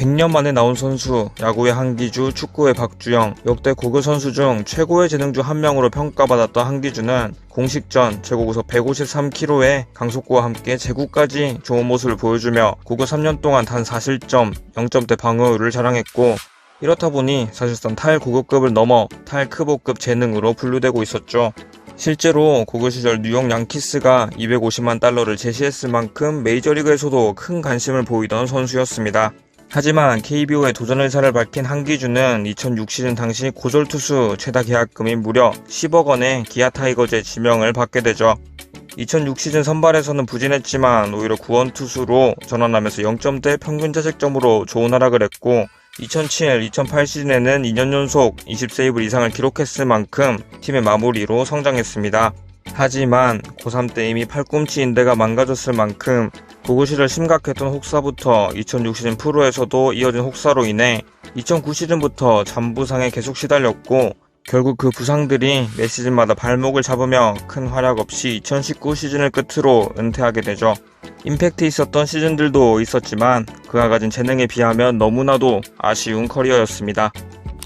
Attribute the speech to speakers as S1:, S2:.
S1: 100년 만에 나온 선수, 야구의 한기주, 축구의 박주영, 역대 고교 선수 중 최고의 재능 중 한 명으로 평가받았던 한기주는 공식전 최고구속 153km의 강속구와 함께 제구까지 좋은 모습을 보여주며 고교 3년 동안 단 4실점, 0점대 방어율을 자랑했고 이렇다 보니 사실상 탈고급급을 넘어 탈크보급 재능으로 분류되고 있었죠. 실제로 고교 시절 뉴욕 양키스가 250만 달러를 제시했을 만큼 메이저리그에서도 큰 관심을 보이던 선수였습니다. 하지만 KBO에 도전 의사를 밝힌 한기주는 2006 시즌 당시 고졸 투수 최다 계약금이 무려 10억 원의 기아 타이거즈의 지명을 받게 되죠. 2006 시즌 선발에서는 부진했지만 오히려 구원 투수로 전환하면서 0점대 평균 자책점으로 좋은 활약을 했고 2007-2008 시즌에는 2년 연속 20세이브 이상을 기록했을 만큼 팀의 마무리로 성장했습니다. 하지만 고3 때 이미 팔꿈치 인대가 망가졌을 만큼 시절 심각했던 혹사부터 2006 시즌 프로에서도 이어진 혹사로 인해 2009 시즌부터 잠부상에 계속 시달렸고 결국 그 부상들이 매 시즌마다 발목을 잡으며 큰 활약 없이 2019 시즌을 끝으로 은퇴하게 되죠. 임팩트 있었던 시즌들도 있었지만 그가 가진 재능에 비하면 너무나도 아쉬운 커리어였습니다.